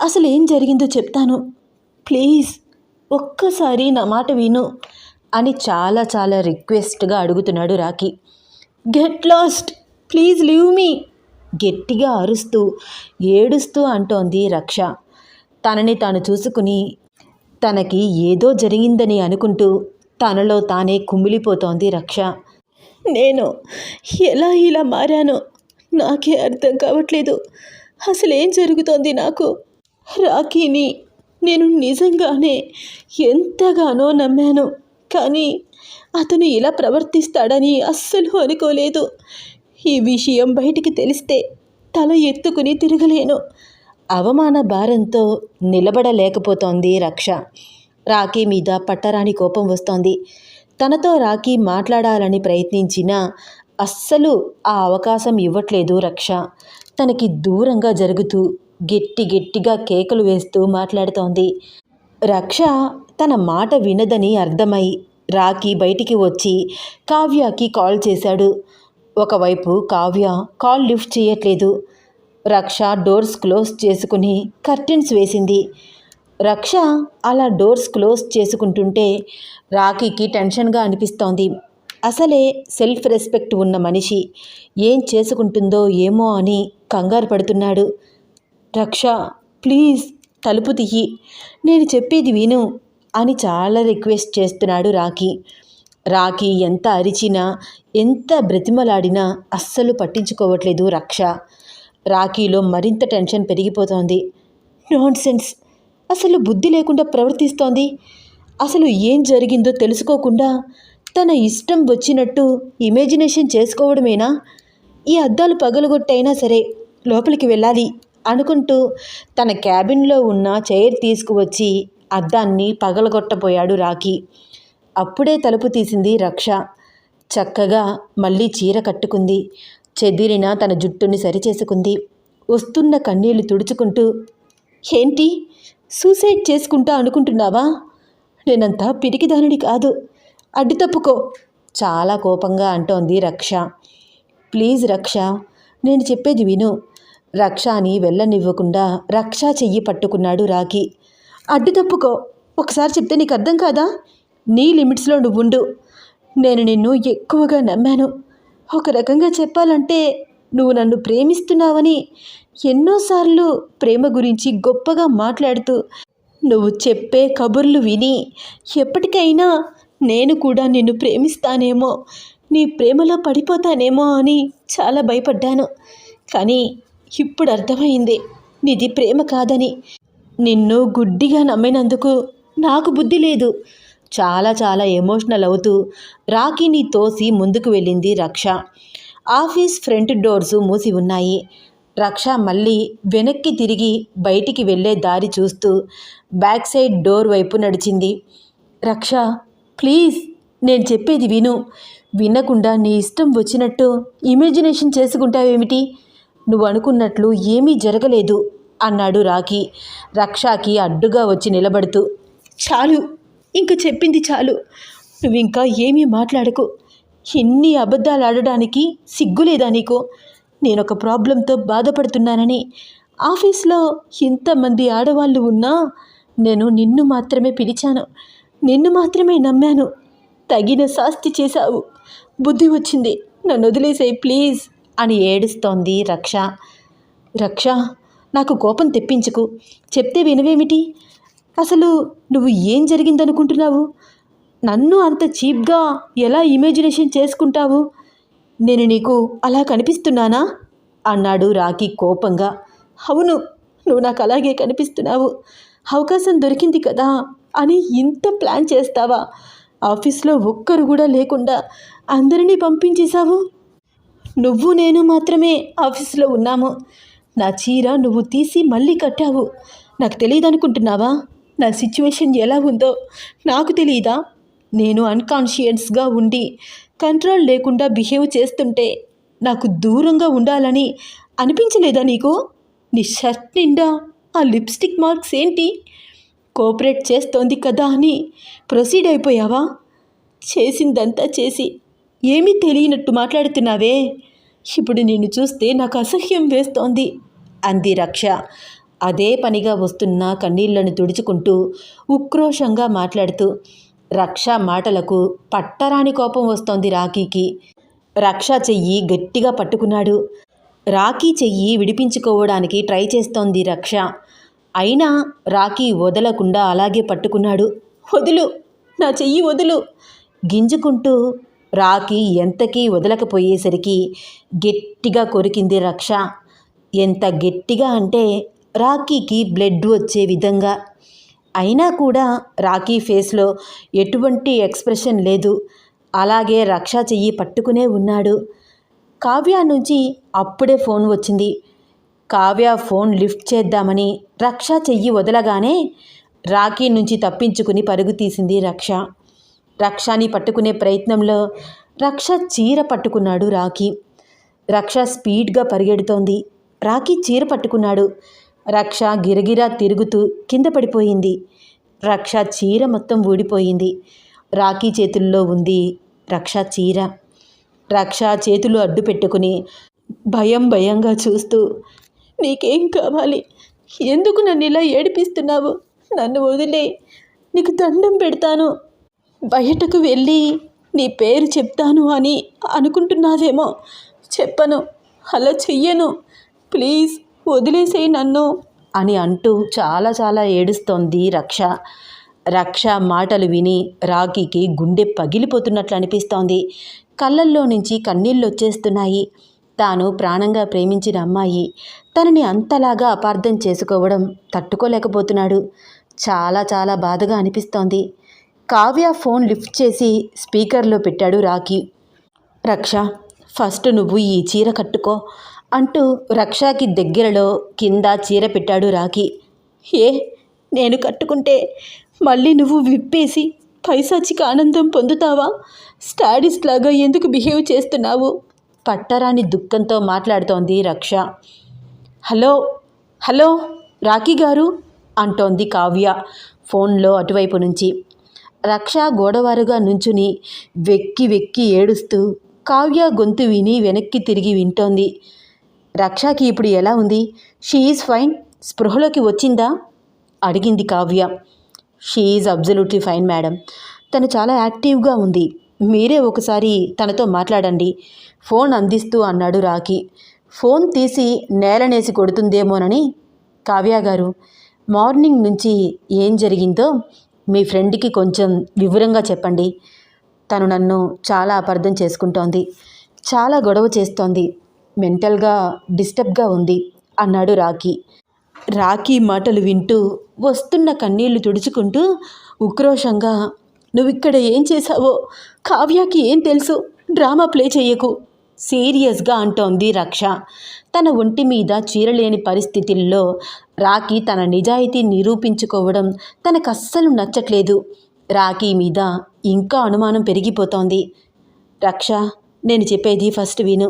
అసలు ఏం జరిగిందో చెప్తాను. ప్లీజ్ ఒక్కసారి నా మాట విను అని చాలా చాలా రిక్వెస్ట్గా అడుగుతున్నాడు Rocky get lost please leave me గట్టిగా అరుస్తూ ఏడుస్తూ అంటోంది రక్ష. తనని తాను చూసుకుని తనకి ఏదో జరిగిందని అనుకుంటూ తనలో తానే కుమిలిపోతోంది రక్ష. నేను ఎలా ఇలా మారాను నాకే అర్థం కావట్లేదు. అసలు ఏం జరుగుతోంది నాకు? రాఖీని నేను నిజంగానే ఎంతగానో నమ్మాను. కానీ అతను ఇలా ప్రవర్తిస్తాడని అస్సలు అనుకోలేదు. ఈ విషయం బయటికి తెలిస్తే తల ఎత్తుకుని తిరగలేను. అవమాన భారంతో నిలబడలేకపోతోంది రక్ష. రాఖీ మీద పట్టరాని కోపం వస్తోంది. తనతో రాఖీ మాట్లాడాలని ప్రయత్నించినా అస్సలు ఆ అవకాశం ఇవ్వట్లేదు రక్ష. తనకి దూరంగా జరుగుతూ గట్టి గట్టిగా కేకలు వేస్తూ మాట్లాడుతోంది. రక్ష తన మాట వినదని అర్థమై రాకి బయటికి వచ్చి కావ్యకి కాల్ చేశాడు. ఒకవైపు కావ్య కాల్ లిఫ్ట్ చేయట్లేదు. రక్ష డోర్స్ క్లోజ్ చేసుకుని కర్టెన్స్ వేసింది. రక్ష అలా డోర్స్ క్లోజ్ చేసుకుంటుంటే రాఖీకి టెన్షన్గా అనిపిస్తోంది. అసలే సెల్ఫ్ రెస్పెక్ట్ ఉన్న మనిషి ఏం చేసుకుంటుందో ఏమో అని కంగారు పడుతున్నాడు. రక్ష ప్లీజ్ తలుపు తీయి నేను చెప్పేది విను అని చాలా రిక్వెస్ట్ చేస్తున్నాడు రాఖీ. రాఖీ ఎంత అరిచినా ఎంత బ్రతిమలాడినా అస్సలు పట్టించుకోవట్లేదు రక్ష. రాఖీలో మరింత టెన్షన్ పెరిగిపోతోంది. నాన్ సెన్స్ అసలు బుద్ధి లేకుండా ప్రవర్తిస్తోంది. అసలు ఏం జరిగిందో తెలుసుకోకుండా తన ఇష్టం వచ్చినట్టు ఇమాజినేషన్ చేసుకోవడమేనా? ఈ అద్దాలు పగలగొట్టైనా సరే లోపలికి వెళ్ళాలి. అనుకుంటూ తన క్యాబిన్లో ఉన్న చైర్ తీసుకువచ్చి అద్దాన్ని పగలగొట్టబోయాడు రాఖీ. అప్పుడే తలుపు తీసింది రక్ష. చక్కగా మళ్ళీ చీర కట్టుకుంది. చెదిరిన తన జుట్టుని సరిచేసుకుంది. వస్తున్న కన్నీళ్ళు తుడుచుకుంటూ ఏంటి? సూసైడ్ చేసుకుంటా అనుకుంటున్నావా? నేనంతా పిరికిదానుడి కాదు. అడ్డు తప్పుకో. చాలా కోపంగా అంటోంది రక్ష. ప్లీజ్ రక్ష నేను చెప్పేది విను. రక్షాని వెళ్ళనివ్వకుండా రక్ష చెయ్యి పట్టుకున్నాడు రాఖీ. అడ్డు తప్పుకో ఒకసారి చెప్తే నీకు అర్థం కాదా? నీ లిమిట్స్లో నువ్వుండు. నేను నిన్ను ఎక్కువగా నమ్మాను. ఒక రకంగా చెప్పాలంటే నువ్వు నన్ను ప్రేమిస్తున్నావని ఎన్నోసార్లు ప్రేమ గురించి గొప్పగా మాట్లాడుతూ నువ్వు చెప్పే కబుర్లు విని ఎప్పటికైనా నేను కూడా నిన్ను ప్రేమిస్తానేమో నీ ప్రేమలో పడిపోతానేమో అని చాలా భయపడ్డాను. కానీ ఇప్పుడు అర్థమైంది. నీది ప్రేమ కాదని. నిన్ను గుడ్డిగా నమ్మినందుకు నాకు బుద్ధి లేదు. చాలా చాలా ఎమోషనల్ అవుతూ రాఖీని తోసి ముందుకు వెళ్ళింది రక్ష. ఆఫీస్ ఫ్రంట్ డోర్సు మూసి ఉన్నాయి. రక్ష మళ్ళీ వెనక్కి తిరిగి బయటికి వెళ్ళే దారి చూస్తూ బ్యాక్ సైడ్ డోర్ వైపు నడిచింది. రక్ష ప్లీజ్ నేను చెప్పేది విను. వినకుండా నీ ఇష్టం వచ్చినట్టు ఇమాజినేషన్ చేసుకుంటావేమిటి? నువ్వు అనుకున్నట్లు ఏమీ జరగలేదు అన్నాడు రాఖీ. రక్షాకి అడ్డుగా వచ్చి నిలబడుతూ చాలు ఇంక చెప్పింది చాలు. నువ్వు ఇంకా ఏమీ మాట్లాడకు. ఎన్ని అబద్ధాలు ఆడడానికి సిగ్గులేదా నీకు? నేనొక ప్రాబ్లంతో బాధపడుతున్నానని. ఆఫీస్లో ఇంతమంది ఆడవాళ్ళు ఉన్నా నేను నిన్ను మాత్రమే పిలిచాను. నిన్ను మాత్రమే నమ్మాను. తగిన శాస్తి చేశావు. బుద్ధి వచ్చింది. నన్ను వదిలేసాయి ప్లీజ్. అని ఏడుస్తోంది రక్ష. రక్ష నాకు కోపం తెప్పించుకు. చెప్తే వినవేమిటి? అసలు నువ్వు ఏం జరిగిందనుకుంటున్నావు? నన్ను అంత చీప్గా ఎలా ఇమాజినేషన్ చేసుకుంటావు? నేను నీకు అలా కనిపిస్తున్నానా? అన్నాడు రాఖీ కోపంగా. అవును నువ్వు నాకు అలాగే కనిపిస్తున్నావు. అవకాశం దొరికింది కదా అని ఇంత ప్లాన్ చేస్తావా? ఆఫీస్లో ఒక్కరు కూడా లేకుండా అందరినీ పంపించేశావు? నువ్వు నేను మాత్రమే ఆఫీస్లో ఉన్నాము. నా చీర నువ్వు తీసి మళ్ళీ కట్టావు. నాకు తెలియదు అనుకుంటున్నావా నా సిచ్యువేషన్ ఎలా ఉందో నాకు తెలియదా నేను అన్కాన్షియస్గా ఉండి కంట్రోల్ లేకుండా బిహేవ్ చేస్తుంటే నాకు దూరంగా ఉండాలని అనిపించలేదా నీకు? నీ షర్ట్ నిండా ఆ లిప్స్టిక్ మార్క్స్ ఏంటి? కోఆపరేట్ చేస్తోంది కదా అని ప్రొసీడ్ అయిపోయావా? చేసిందంతా చేసి ఏమీ తెలియనట్టు మాట్లాడుతున్నావే? ఇప్పుడు నిన్ను చూస్తే నాకు అసహ్యం వేస్తోంది అంది రక్ష. అదే పనిగా వస్తున్న కన్నీళ్ళను తుడుచుకుంటూ ఉక్రోషంగా మాట్లాడుతూ రక్ష మాటలకు పట్టరాని కోపం వస్తోంది రాఖీకి. రక్ష చెయ్యి గట్టిగా పట్టుకున్నాడు. రాఖీ చెయ్యి విడిపించుకోవడానికి ట్రై చేస్తోంది రక్ష. అయినా రాఖీ వదలకుండా అలాగే పట్టుకున్నాడు. వదులు! నా చెయ్యి వదులు! గింజుకుంటూ రాఖీ ఎంతకీ వదలకపోయేసరికి గట్టిగా కొరికింది రక్ష. ఎంత గట్టిగా అంటే రాఖీకి బ్లడ్ వచ్చే విధంగా. అయినా కూడా రాఖీ ఫేస్లో ఎటువంటి ఎక్స్ప్రెషన్ లేదు. అలాగే రక్ష చెయ్యి పట్టుకునే ఉన్నాడు. కావ్య నుంచి అప్పుడే ఫోన్ వచ్చింది. కావ్య ఫోన్ లిఫ్ట్ చేద్దామని రక్ష చెయ్యి వదలగానే రాఖీ నుంచి తప్పించుకుని పరుగు తీసింది రక్ష. రక్షని పట్టుకునే ప్రయత్నంలో రక్ష చీర పట్టుకున్నాడు రాఖీ. రక్ష స్పీడ్గా పరిగెడుతోంది. రాఖీ చీర పట్టుకున్నాడు. రక్ష గిరగిరా తిరుగుతూ కింద పడిపోయింది. రక్ష చీర మొత్తం ఊడిపోయింది. రాఖీ చేతుల్లో ఉంది రక్ష చీర. రక్ష చేతులు అడ్డు పెట్టుకుని భయం భయంగా చూస్తూ నీకేం కావాలి? ఎందుకు నన్ను ఇలా ఏడిపిస్తున్నావు? నన్ను వదిలే. నీకు దండం పెడతాను. బయటకు వెళ్ళి నీ పేరు చెప్తాను అని అనుకుంటున్నావేమో చెప్పను. అలా చెయ్యను. ప్లీజ్ వదిలేసేయి నన్ను అని అంటూ చాలా చాలా ఏడుస్తోంది రక్ష. రక్ష మాటలు విని రాఖీకి గుండె పగిలిపోతున్నట్లు అనిపిస్తోంది. కళ్ళల్లో నుంచి కన్నీళ్ళు వచ్చేస్తున్నాయి. తాను ప్రాణంగా ప్రేమించిన అమ్మాయి తనని అంతలాగా అపార్థం చేసుకోవడం తట్టుకోలేకపోతున్నాడు. చాలా చాలా బాధగా అనిపిస్తోంది. కావ్య ఫోన్ లిఫ్ట్ చేసి స్పీకర్లో పెట్టాడు రాఖీ. రక్ష ఫస్ట్ నువ్వు ఈ చీర కట్టుకో అంటూ రక్షకి దగ్గరలో కింద చీర పెట్టాడు రాఖీ. ఏ నేను కట్టుకుంటే మళ్ళీ నువ్వు విప్పేసి పైసాచికి ఆనందం పొందుతావా? స్టాడిస్ట్ లాగా ఎందుకు బిహేవ్ చేస్తున్నావు పట్టరాని దుఃఖంతో మాట్లాడుతోంది రక్ష. హలో హలో రాఖీ గారు అంటోంది కావ్య ఫోన్లో అటువైపు నుంచి. రక్ష గోడవారుగా నుంచుని వెక్కి వెక్కి ఏడుస్తూ కావ్య గొంతు విని వెనక్కి తిరిగి వింటోంది. రక్షకి ఇప్పుడు ఎలా ఉంది? She is fine? స్పృహలోకి వచ్చిందా? అడిగింది Kavya. She is absolutely fine madam. తను చాలా యాక్టివ్గా ఉంది. మీరే ఒకసారి తనతో మాట్లాడండి. ఫోన్ అందిస్తూ అన్నాడు రాఖి. ఫోన్ తీసి నేలనేసి కొడుతుందేమోనని కావ్య గారు మార్నింగ్ నుంచి ఏం జరిగిందో మీ ఫ్రెండ్కి కొంచెం వివరంగా చెప్పండి. తను నన్ను చాలా అపార్థం చేసుకుంటోంది. చాలా గొడవ చేస్తోంది. మెంటల్గా డిస్టర్బ్గా ఉంది అన్నాడు రాఖీ. రాఖీ మాటలు వింటూ వస్తున్న కన్నీళ్ళు తుడుచుకుంటూ ఉక్రోషంగా నువ్విక్కడ ఏం చేశావో? కావ్యకి ఏం తెలుసు? డ్రామా ప్లే చేయకు సీరియస్గా అంటోంది రక్ష. తన ఒంటి మీద చీరలేని పరిస్థితుల్లో రాఖీ తన నిజాయితీ నిరూపించుకోవడం తనకు అస్సలు నచ్చట్లేదు. రాఖీ మీద ఇంకా అనుమానం పెరిగిపోతోంది. రక్ష నేను చెప్పేది ఫస్ట్ విను.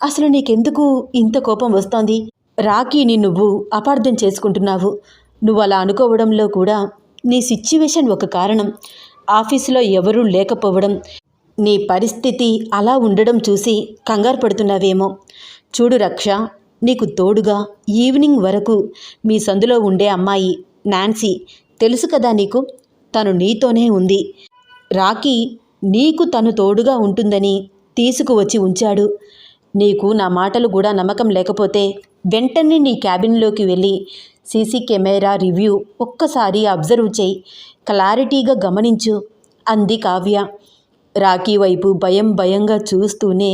అసలు నీకెందుకు ఇంత కోపం వస్తోంది? రాఖీని నువ్వు అపార్థం చేసుకుంటున్నావు. నువ్వు అలా అనుకోవడంలో కూడా నీ సిచ్యువేషన్ ఒక కారణం. ఆఫీసులో ఎవరూ లేకపోవడం నీ పరిస్థితి అలా ఉండడం చూసి కంగారు పడుతున్నావేమో. చూడు రక్ష నీకు తోడుగా ఈవినింగ్ వరకు మీ సందులో ఉండే అమ్మాయి నాన్సీ తెలుసు కదా నీకు? తను నీతోనే ఉంది. రాకీ నీకు తను తోడుగా ఉంటుందని తీసుకువచ్చి ఉంచాడు. నీకు నా మాటలు కూడా నమ్మకం లేకపోతే వెంటనే నీ క్యాబిన్లోకి వెళ్ళి సీసీ కెమెరా రివ్యూ ఒక్కసారి అబ్జర్వ్ చేయి. క్లారిటీగా గమనించు అంది కావ్య. రాఖీ వైపు భయం భయంగా చూస్తూనే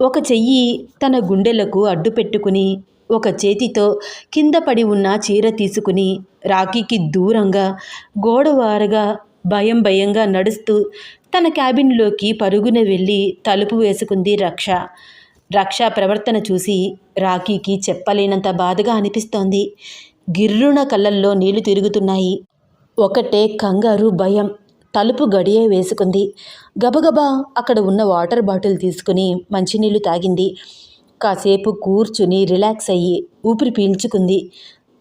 ఒక చెయ్యి తన గుండెలకు అడ్డు పెట్టుకుని ఒక చేతితో కింద పడి ఉన్న చీర తీసుకుని రాఖీకి దూరంగా గోడవారగా భయం భయంగా నడుస్తూ తన క్యాబిన్లోకి పరుగున వెళ్ళి తలుపు వేసుకుంది రక్ష. రక్ష ప్రవర్తన చూసి రాఖీకి చెప్పలేనంత బాధగా అనిపిస్తోంది. గిర్రున కళ్ళల్లో నీళ్ళు తిరుగుతున్నాయి. ఒకటే కంగారు భయం. తలుపు గడియే వేసుకుంది. గబగబా అక్కడ ఉన్న వాటర్ బాటిల్ తీసుకుని మంచినీళ్ళు తాగింది. కాసేపు కూర్చుని రిలాక్స్ అయ్యి ఊపిరి పీల్చుకుంది.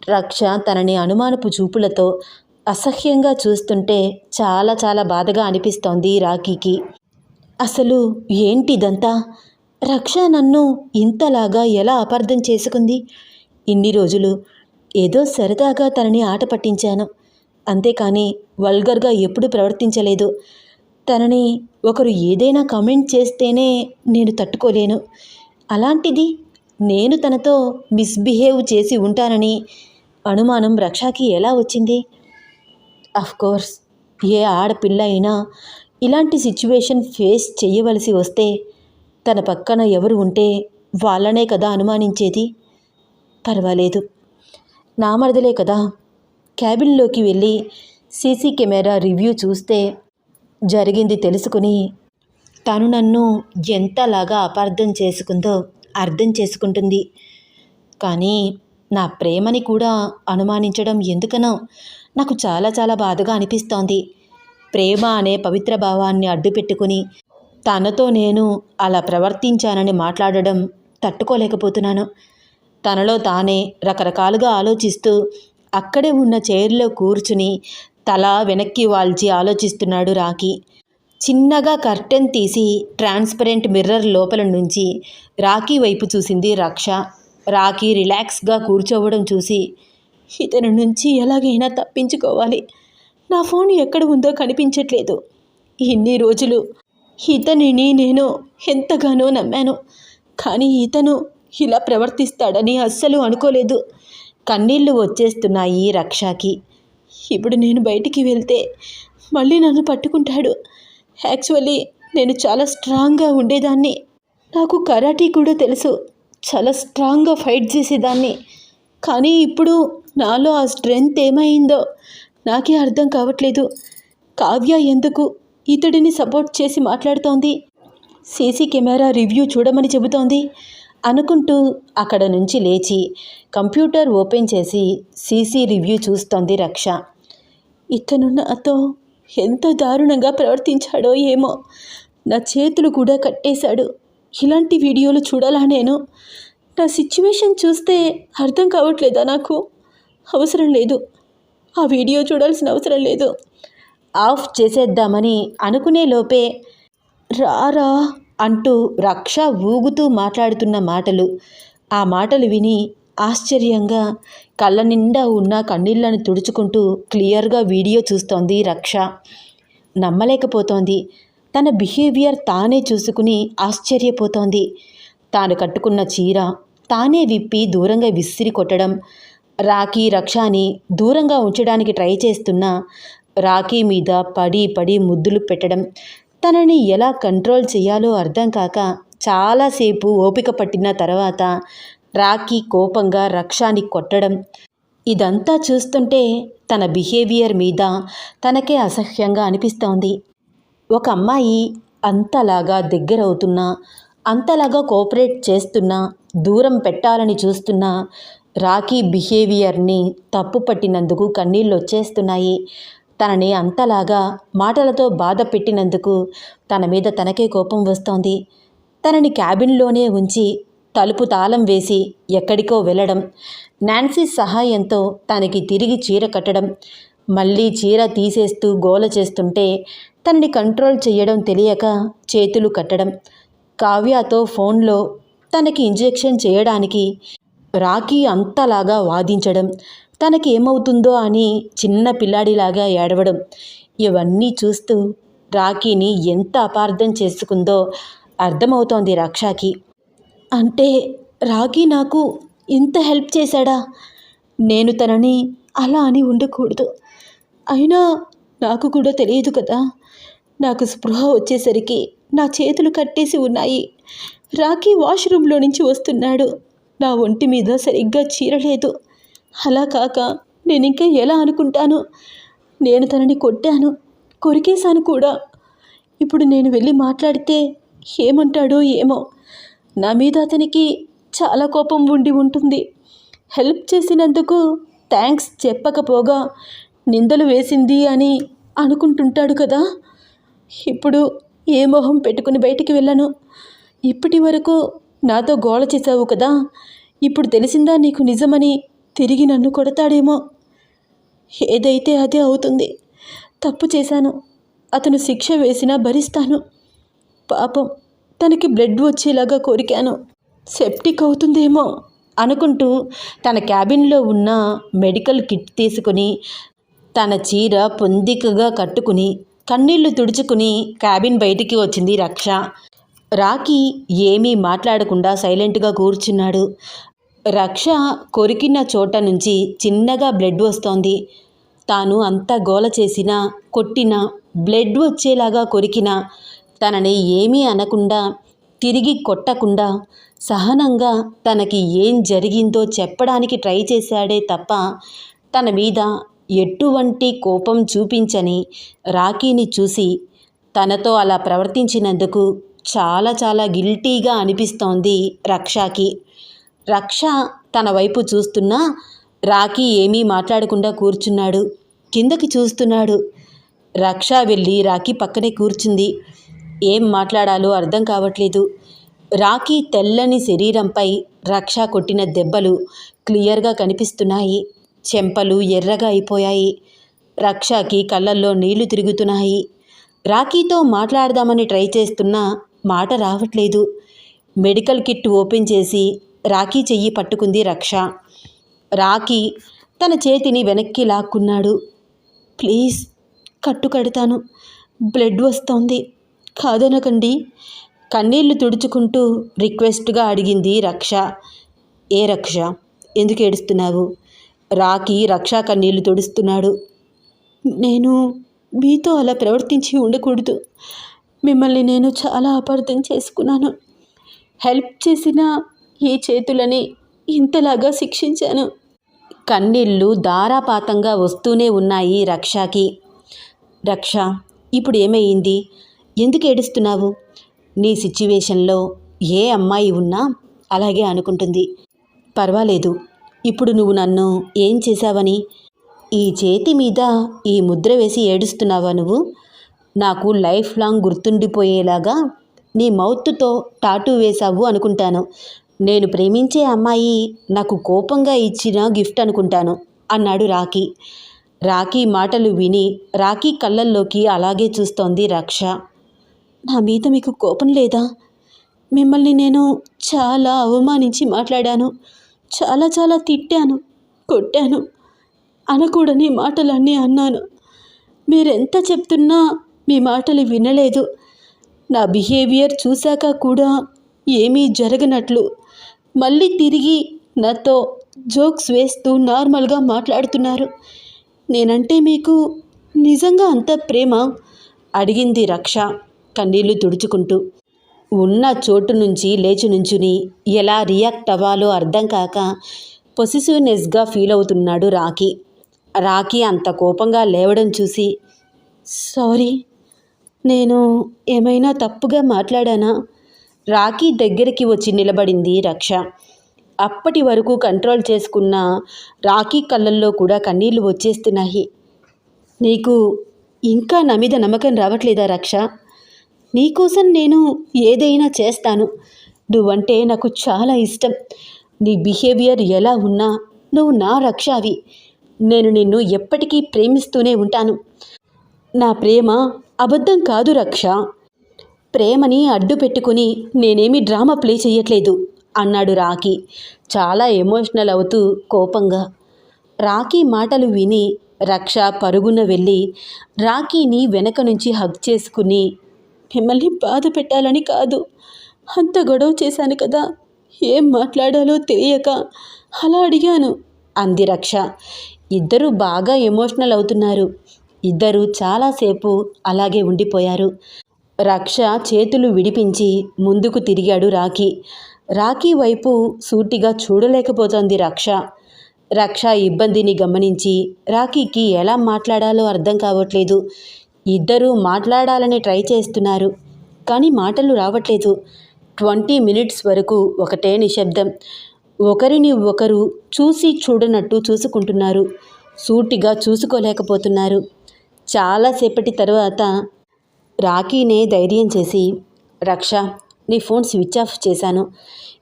రక్ష తనని అనుమానపు చూపులతో అసహ్యంగా చూస్తుంటే చాలా చాలా బాధగా అనిపిస్తోంది రాఖీకి. అసలు ఏంటిదంతా? రక్ష నన్ను ఇంతలాగా ఎలా అపార్థం చేసుకుంది? ఇన్ని రోజులు ఏదో సరదాగా తనని ఆట పట్టించాను. అంతేకాని వల్గర్గా ఎప్పుడు ప్రవర్తించలేదు. తనని ఒకరు ఏదైనా కమెంట్ చేస్తేనే నేను తట్టుకోలేను. అలాంటిది నేను తనతో మిస్బిహేవ్ చేసి ఉంటానని అనుమానం రక్షకి ఎలా వచ్చింది? కోర్స్ ఏ ఆడపిల్ల అయినా ఇలాంటి సిచ్యువేషన్ ఫేస్ చేయవలసి వస్తే తన పక్కన ఎవరు ఉంటే వాళ్ళనే కదా అనుమానించేది? పర్వాలేదు. నా మరదలే కదా. క్యాబిన్లోకి వెళ్ళి సీసీ కెమెరా రివ్యూ చూస్తే జరిగింది తెలుసుకుని తను నన్ను ఎంతలాగా అపార్థం చేసుకుందో అర్థం చేసుకుంటుంది. కానీ నా ప్రేమని కూడా అనుమానించడం ఎందుకనో నాకు చాలా చాలా బాధగా అనిపిస్తోంది. ప్రేమ అనే పవిత్ర భావాన్ని అడ్డుపెట్టుకుని తనతో నేను అలా ప్రవర్తించానని మాట్లాడడం తట్టుకోలేకపోతున్నాను. తనలో తానే రకరకాలుగా ఆలోచిస్తూ అక్కడే ఉన్న చైర్లో కూర్చుని తల వెనక్కి వాల్చి ఆలోచిస్తున్నాడు రాకీ చిన్నగా కర్టెన్ తీసి ట్రాన్స్పరెంట్ మిర్రర్ లోపల నుంచి రాకీ వైపు చూసింది రక్ష. రాకీ రిలాక్స్గా కూర్చోవడం చూసి ఇతని నుంచి ఎలాగైనా తప్పించుకోవాలి. నా ఫోన్ ఎక్కడ ఉందో కనిపించట్లేదు. ఇన్ని రోజులు ఇతనిని నేను ఎంతగానో నమ్మాను. కానీ ఇతను ఇలా ప్రవర్తిస్తాడని అస్సలు అనుకోలేదు. కన్నీళ్ళు వచ్చేస్తున్నాయి రక్షకి. ఇప్పుడు నేను బయటికి వెళ్తే మళ్ళీ నన్ను పట్టుకుంటాడు. యాక్చువల్లీ నేను చాలా స్ట్రాంగ్గా ఉండేదాన్ని. నాకు కరాటీ కూడా తెలుసు. చాలా స్ట్రాంగ్గా ఫైట్ చేసేదాన్ని. కానీ ఇప్పుడు నాలో ఆ స్ట్రెంగ్త్ ఏమైందో నాకే అర్థం కావట్లేదు. కావ్య ఎందుకు ఇతడిని సపోర్ట్ చేసి మాట్లాడుతోంది? సీసీ కెమెరా రివ్యూ చూడమని చెబుతోంది. అనుకుంటూ అక్కడ నుంచి లేచి కంప్యూటర్ ఓపెన్ చేసి సీసీ రివ్యూ చూస్తోంది రక్ష. ఇతను నాతో ఎంత దారుణంగా ప్రవర్తించాడో ఏమో. నా చేతులు కూడా కట్టేశాడు. ఇలాంటి వీడియోలు చూడాలా నేను? నా సిచ్యువేషన్ చూస్తే అర్థం కావట్లేదా నాకు? అవసరం లేదు. ఆ వీడియో చూడాల్సిన అవసరం లేదు. ఆఫ్ చేసేద్దామని అనుకునే లోపే రారా అంటూ రక్ష ఊగుతూ మాట్లాడుతున్న మాటలు. ఆ మాటలు విని ఆశ్చర్యంగా కళ్ళ నిండా ఉన్న కన్నీళ్ళను తుడుచుకుంటూ క్లియర్గా వీడియో చూస్తోంది రక్ష. నమ్మలేకపోతోంది. తన బిహేవియర్ తానే చూసుకుని ఆశ్చర్యపోతోంది. తాను కట్టుకున్న చీర తానే విప్పి దూరంగా విసిరి కొట్టడం. రాఖీ రక్షాని దూరంగా ఉంచడానికి ట్రై చేస్తున్న రాఖీ మీద పడి పడి ముద్దులు పెట్టడం. తనని ఎలా కంట్రోల్ చేయాలో అర్థం కాక చాలాసేపు ఓపిక పట్టిన తర్వాత రాఖీ కోపంగా రక్షాని కొట్టడం. ఇదంతా చూస్తుంటే తన బిహేవియర్ మీద తనకే అసహ్యంగా అనిపిస్తోంది. ఒక అమ్మాయి అంతలాగా దగ్గరవుతున్నా అంతలాగా కోఆపరేట్ చేస్తున్నా దూరం పెట్టాలని చూస్తున్నా రాఖీ బిహేవియర్ని తప్పు పట్టినందుకు కన్నీళ్ళు వచ్చేస్తున్నాయి తనని అంతలాగా మాటలతో బాధ పెట్టినందుకు తన మీద తనకే కోపం వస్తోంది. తనని క్యాబిన్లోనే ఉంచి తలుపు తాళం వేసి ఎక్కడికో వెళ్ళడం నాన్సీ సహాయంతో తనకి తిరిగి చీర కట్టడం మళ్ళీ చీర తీసేస్తూ గోల చేస్తుంటే తనని కంట్రోల్ చేయడం తెలియక చేతులు కట్టడం కావ్యతో ఫోన్లో తనకి ఇంజెక్షన్ చేయడానికి రాఖీ అంతలాగా వాదించడం తనకి ఏమవుతుందో అని చిన్న పిల్లాడిలాగా ఏడవడం. ఇవన్నీ చూస్తూ రాఖీని ఎంత అపార్థం చేసుకుందో అర్థమవుతోంది రక్షకి. అంటే రాఖీ నాకు ఇంత హెల్ప్ చేశాడా? నేను తనని అలా అని ఉండకూడదు. అయినా నాకు కూడా తెలియదు కదా. నాకు స్పృహ వచ్చేసరికి నా చేతులు కట్టేసి ఉన్నాయి. రాఖీ వాష్రూమ్లో నుంచి వస్తున్నాడు. నా ఒంటి మీద సరిగ్గా చీరలేదు. అలా కాక నేను ఇంకా ఎలా అనుకుంటాను? నేను తనని కొట్టాను కొరికేశాను కూడా. ఇప్పుడు నేను వెళ్ళి మాట్లాడితే ఏమంటాడో ఏమో. నా మీద అతనికి చాలా కోపం ఉండి ఉంటుంది. హెల్ప్ చేసినందుకు థ్యాంక్స్ చెప్పకపోగా నిందలు వేసింది అని అనుకుంటుంటాడు కదా. ఇప్పుడు ఏ మొహం పెట్టుకుని బయటికి వెళ్ళను? ఇప్పటి వరకు నాతో గోల చేశావు కదా. ఇప్పుడు తెలిసిందా నీకు నిజమని? తిరిగి నన్ను కొడతాడేమో. ఏదైతే అదే అవుతుంది తప్పు చేశాను. అతను శిక్ష వేసినా భరిస్తాను. పాపం తనకి బ్లడ్ వచ్చేలాగా కోరికాను. సెప్టిక్ అవుతుందేమో అనుకుంటూ తన క్యాబిన్లో ఉన్న మెడికల్ కిట్ తీసుకుని తన చీర పొందికగా కట్టుకుని కన్నీళ్ళు తుడుచుకుని క్యాబిన్ బయటికి వచ్చింది రక్ష. రాకీ ఏమీ మాట్లాడకుండా సైలెంట్గా కూర్చున్నాడు. రక్ష కొరికిన చోట నుంచి చిన్నగా బ్లడ్ వస్తోంది. తాను అంత గోల చేసినా కొట్టినా బ్లడ్ వచ్చేలాగా కొరికినా తనని ఏమీ అనకుండా తిరిగి కొట్టకుండా సహనంగా తనకి ఏం జరిగిందో చెప్పడానికి ట్రై చేశాడే తప్ప తన మీద ఎటువంటి కోపం చూపించని రాఖీని చూసి తనతో అలా ప్రవర్తించినందుకు చాలా చాలా గిల్టీగా అనిపిస్తోంది రక్షకి. రక్ష తన వైపు చూస్తున్నా రాఖీ ఏమీ మాట్లాడకుండా కూర్చున్నాడు. కిందకి చూస్తున్నాడు. రక్ష వెళ్ళి రాఖీ పక్కనే కూర్చుంది. ఏం మాట్లాడాలో అర్థం కావట్లేదు. రాఖీ తెల్లని శరీరంపై రక్ష కొట్టిన దెబ్బలు క్లియర్గా కనిపిస్తున్నాయి. చెంపలు ఎర్రగా అయిపోయాయి. రక్షకి కళ్ళల్లో నీళ్ళు తిరుగుతున్నాయి. రాఖీతో మాట్లాడదామని ట్రై చేస్తున్నా మాట రావట్లేదు. మెడికల్ కిట్ ఓపెన్ చేసి రాఖీ చెయ్యి పట్టుకుంది రక్ష. రాఖీ తన చేతిని వెనక్కి లాక్కున్నాడు. ప్లీజ్ కట్టు కడతాను. బ్లడ్ వస్తోంది. కాదనకండి. కన్నీళ్ళు తుడుచుకుంటూ రిక్వెస్ట్గా అడిగింది రక్ష. ఏ రక్ష? ఎందుకు ఏడుస్తున్నావు? రాకి రక్ష కన్నీళ్ళు తుడుస్తున్నాడు. నేను మీతో అలా ప్రవర్తించి ఉండకూడదు. మిమ్మల్ని నేను చాలా అపార్థం చేసుకున్నాను. హెల్ప్ చేసిన ఈ చేతులని ఇంతలాగా శిక్షించాను. కన్నీళ్ళు ధారాపాతంగా వస్తూనే ఉన్నాయి రక్షకి. రక్ష ఇప్పుడు ఏమైంది? ఎందుకు ఏడుస్తున్నావు? నీ సిచ్యువేషన్లో ఏ అమ్మాయి ఉన్నా అలాగే అనుకుంటుంది. పర్వాలేదు ఇప్పుడు నువ్వు నన్ను ఏం చేశావని? ఈ చేతి మీద ఈ ముద్ర వేసి ఏడుస్తున్నావా నువ్వు? నాకు లైఫ్ లాంగ్ గుర్తుండిపోయేలాగా నీ మౌత్తో టాటూ వేశావు అనుకుంటాను. నేను ప్రేమించే అమ్మాయి నాకు కోపంగా ఇచ్చిన గిఫ్ట్ అనుకుంటాను అన్నాడు రాకీ రాకీ మాటలు విని రాకీ కళ్ళల్లోకి అలాగే చూస్తోంది రక్ష. నా మీద మీకు కోపం లేదా? మిమ్మల్ని నేను చాలా అవమానించి మాట్లాడాను చాలా చాలా తిట్టాను కొట్టాను అనకూడని మాటలన్నీ అన్నాను. మీరెంత చెప్తున్నా మీ మాటలు వినలేదు. నా బిహేవియర్ చూశాక కూడా ఏమీ జరగనట్లు మళ్ళీ తిరిగి నాతో జోక్స్ వేస్తూ నార్మల్గా మాట్లాడుతున్నారు. నేనంటే మీకు నిజంగా అంత ప్రేమ? అడిగింది రక్ష కన్నీళ్ళు తుడుచుకుంటూ. ఉన్న చోటు నుంచి లేచి నుంచుని ఎలా రియాక్ట్ అవ్వాలో అర్థం కాక పొసిసివ్నెస్గా ఫీల్ అవుతున్నాడు రాకీ రాకీ అంత కోపంగా లేవడం చూసి సారీ నేను ఏమైనా తప్పుగా మాట్లాడానా? రాఖీ దగ్గరికి వచ్చి నిలబడింది రక్ష. అప్పటి వరకు కంట్రోల్ చేసుకున్న రాఖీ కళ్ళల్లో కూడా కన్నీళ్ళు వచ్చేస్తున్నాయి. నీకు ఇంకా నా మీద నమ్మకం రావట్లేదా రక్ష? నీకోసం నేను ఏదైనా చేస్తాను. నువ్వంటే నాకు చాలా ఇష్టం. నీ బిహేవియర్ ఎలా ఉన్నా నువ్వు నా రక్షావి. నేను నిన్ను ఎప్పటికీ ప్రేమిస్తూనే ఉంటాను. నా ప్రేమ అబద్ధం కాదు రక్ష. ప్రేమని అడ్డు పెట్టుకుని నేనేమి డ్రామా ప్లే చేయట్లేదు అన్నాడు రాకీ చాలా ఎమోషనల్ అవుతూ కోపంగా. రాకీ మాటలు విని రక్ష పరుగున వెళ్ళి రాకీని వెనక నుంచి హగ్ చేసుకుని మిమ్మల్ని బాధ పెట్టాలని కాదు అంత గొడవ చేశాను కదా ఏం మాట్లాడాలో తెలియక అలా అడిగాను అంది రక్ష. ఇద్దరూ బాగా ఎమోషనల్ అవుతున్నారు. ఇద్దరు చాలాసేపు అలాగే ఉండిపోయారు. రక్ష చేతులు విడిపించి ముందుకు తిరిగాడు రాఖీ. రాఖీ వైపు సూటిగా చూడలేకపోతోంది రక్ష. రక్ష ఇబ్బందిని గమనించి రాఖీకి ఎలా మాట్లాడాలో అర్థం కావట్లేదు. ఇద్దరూ మాట్లాడాలని ట్రై చేస్తున్నారు కానీ మాటలు రావట్లేదు. ట్వంటీ మినిట్స్ వరకు ఒకటే నిశ్శబ్దం. ఒకరిని ఒకరు చూసి చూడనట్టు చూసుకుంటున్నారు. సూటిగా చూసుకోలేకపోతున్నారు. చాలాసేపటి తర్వాత రాఖీనే ధైర్యం చేసి రక్ష నీ ఫోన్ స్విచ్ ఆఫ్ చేశాను.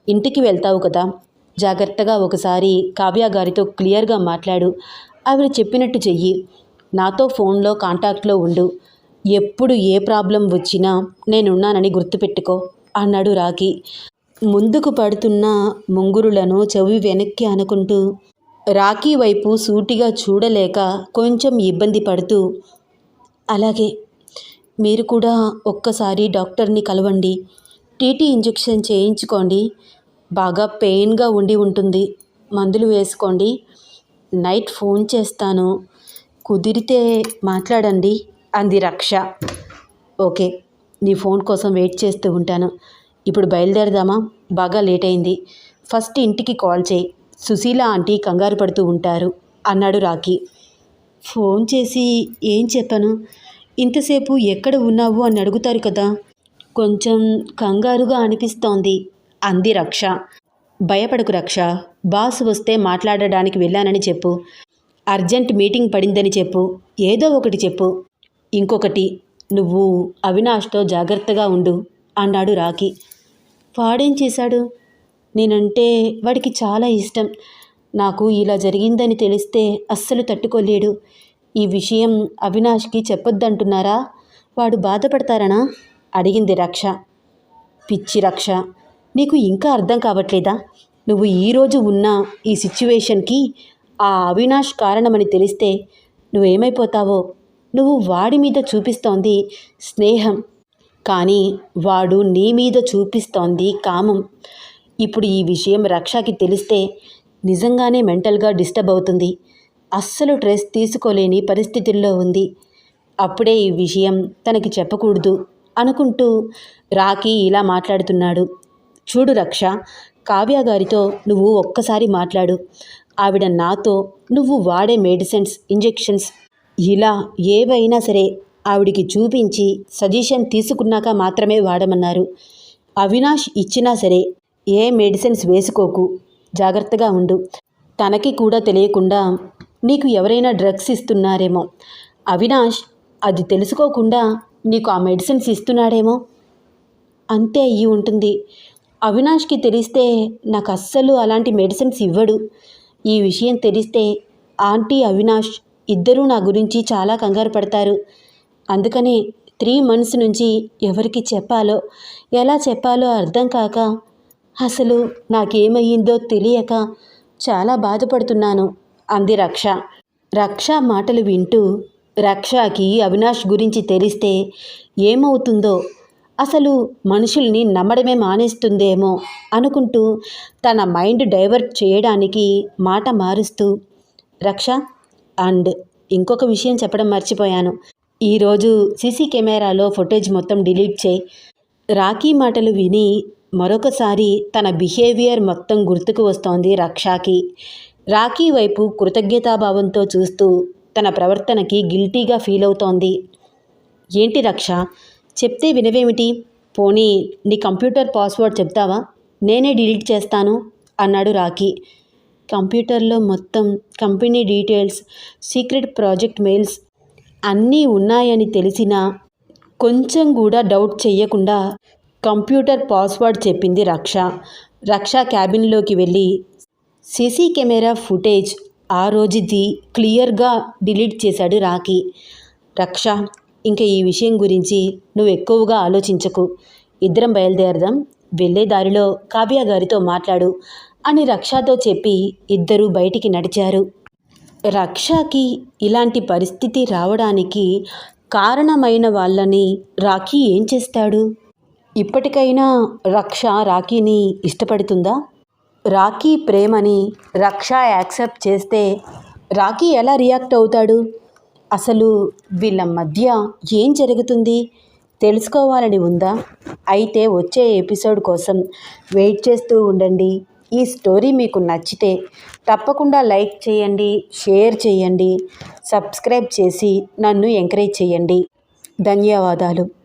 ఇంటికి వెళ్తావు కదా? జాగ్రత్తగా ఒకసారి కావ్య గారితో క్లియర్గా మాట్లాడు. ఆవిడ చెప్పినట్టు చెయ్యి. నాతో ఫోన్లో కాంటాక్ట్లో ఉండు. ఎప్పుడు ఏ ప్రాబ్లం వచ్చినా నేనున్నానని గుర్తుపెట్టుకో అన్నాడు రాఖి. ముందుకు పడుతున్న ముంగురులను చెవి వెనక్కి అనుకుంటూ రాఖీ వైపు సూటిగా చూడలేక కొంచెం ఇబ్బంది పడుతూ అలాగే మీరు కూడా ఒక్కసారి డాక్టర్ని కలవండి. టీటీ ఇంజెక్షన్ చేయించుకోండి. బాగా పెయిన్గా ఉండి ఉంటుంది. మందులు వేసుకోండి. నైట్ ఫోన్ చేస్తాను. కుదిరితే మాట్లాడండి అంది రక్ష. ఓకే నీ ఫోన్ కోసం వెయిట్ చేస్తూ ఉంటాను. ఇప్పుడు బయలుదేరదామా? బాగా లేట్ అయింది. ఫస్ట్ ఇంటికి కాల్ చేయి. సుశీల ఆంటీ కంగారు పడుతూ ఉంటారు అన్నాడు రాకీ ఫోన్ చేసి ఏం చెప్పను? ఇంతసేపు ఎక్కడ ఉన్నావు అని అడుగుతారు కదా? కొంచెం కంగారుగా అనిపిస్తోంది. అంది రక్ష. భయపడకు రక్ష. బాస్ వస్తే మాట్లాడడానికి వెళ్ళానని చెప్పు. అర్జెంట్ మీటింగ్ పడిందని చెప్పు. ఏదో ఒకటి చెప్పు. ఇంకొకటి నువ్వు అవినాష్తో జాగ్రత్తగా ఉండు అన్నాడు రాఖి. వాడేం చేశాడు? నేనంటే వాడికి చాలా ఇష్టం. నాకు ఇలా జరిగిందని తెలిస్తే అస్సలు తట్టుకోలేడు. ఈ విషయం అవినాష్కి చెప్పొద్దంటున్నారా? వాడు బాధపడతారనా? అడిగింది రక్ష. పిచ్చి రక్ష నీకు ఇంకా అర్థం కావట్లేదా? నువ్వు ఈరోజు ఉన్న ఈ సిచ్యువేషన్కి ఆ అవినాష్ కారణమని తెలిస్తే నువ్వేమైపోతావో? నువ్వు వాడి మీద చూపిస్తోంది స్నేహం కానీ వాడు నీ మీద చూపిస్తోంది కామం. ఇప్పుడు ఈ విషయం రక్షకి తెలిస్తే నిజంగానే మెంటల్గా డిస్టర్బ్ అవుతుంది. అస్సలు డ్రెస్ తీసుకోలేని పరిస్థితుల్లో ఉంది. అప్పుడే ఈ విషయం తనకి చెప్పకూడదు అనుకుంటూ రాకీ ఇలా మాట్లాడుతున్నాడు. చూడు రక్ష కావ్య గారితో నువ్వు ఒక్కసారి మాట్లాడు. ఆవిడ నాతో నువ్వు వాడే మెడిసిన్స్ ఇంజెక్షన్స్ ఇలా ఏవైనా సరే ఆవిడికి చూపించి సజెషన్ తీసుకున్నాక మాత్రమే వాడమన్నారు. అవినాష్ ఇచ్చినా సరే ఏ మెడిసిన్స్ వేసుకోకు. జాగ్రత్తగా ఉండు. తనకి కూడా తెలియకుండా నీకు ఎవరైనా డ్రగ్స్ ఇస్తున్నారేమో? అవినాష్ అది తెలుసుకోకుండా నీకు ఆ మెడిసిన్స్ ఇస్తున్నాడేమో? అంతే అయ్యి ఉంటుంది. అవినాష్కి తెలిస్తే నాకు అస్సలు అలాంటి మెడిసిన్స్ ఇవ్వడు. ఈ విషయం తెలిస్తే ఆంటీ అవినాష్ ఇద్దరూ నా గురించి చాలా కంగారు పడతారు. అందుకనే త్రీ మంత్స్ నుంచి ఎవరికి చెప్పాలో ఎలా చెప్పాలో అర్థం కాక అసలు నాకేమయ్యిందో తెలియక చాలా బాధపడుతున్నాను. అంది రక్ష. రక్ష మాటలు వింటూ రక్షకి అవినాష్ గురించి తెలిస్తే ఏమవుతుందో? అసలు మనుషుల్ని నమ్మడమే మానేస్తుందేమో అనుకుంటూ తన మైండ్ డైవర్ట్ చేయడానికి మాట మారుస్తూ రక్ష అండ్ ఇంకొక విషయం చెప్పడం మర్చిపోయాను. ఈరోజు సీసీ కెమెరాలో ఫుటేజ్ మొత్తం డిలీట్ చేయి. రాఖీ మాటలు విని మరొకసారి తన బిహేవియర్ మొత్తం గుర్తుకు వస్తోంది రక్షాకి. రాఖీ వైపు కృతజ్ఞతాభావంతో చూస్తూ తన ప్రవర్తనకి గిల్టీగా ఫీల్ అవుతోంది ఏంటి రక్ష? చెప్తే వినవేమిటి? పోనీ నీ కంప్యూటర్ పాస్వర్డ్ చెప్తావా? నేనే డిలీట్ చేస్తాను అన్నాడు రాఖీ. కంప్యూటర్లో మొత్తం company details secret project mails అన్నీ ఉన్నాయని తెలిసినా కొంచెం కూడా డౌట్ చెయ్యకుండా కంప్యూటర్ పాస్వర్డ్ చెప్పింది రక్ష. రక్ష క్యాబిన్లోకి వెళ్ళి సీసీ కెమెరా ఫుటేజ్ ఆ రోజుది క్లియర్గా డిలీట్ చేశాడు రాఖీ. రక్ష ఇంకా ఈ విషయం గురించి నువ్వు ఎక్కువగా ఆలోచించకు. ఇద్దరం బయలుదేరదాం. వెళ్ళే దారిలో కావ్య గారితో మాట్లాడు అని రక్షతో చెప్పి ఇద్దరూ బయటికి నడిచారు. రక్షకి ఇలాంటి పరిస్థితి రావడానికి కారణమైన వాళ్ళని రాఖీ ఏం చేస్తాడు? ఇప్పటికైనా రక్ష రాఖీని ఇష్టపడుతుందా? రాఖీ ప్రేమని రక్ష యాక్సెప్ట్ చేస్తే రాఖీ ఎలా రియాక్ట్ అవుతాడు? అసలు వీళ్ళ మధ్య ఏం జరుగుతుంది? తెలుసుకోవాలని ఉందా? అయితే వచ్చే ఎపిసోడ్ కోసం వెయిట్ చేస్తూ ఉండండి. ఈ స్టోరీ మీకు నచ్చితే తప్పకుండా లైక్ చేయండి షేర్ చేయండి సబ్స్క్రైబ్ చేసి నన్ను ఎంకరేజ్ చేయండి. ధన్యవాదాలు.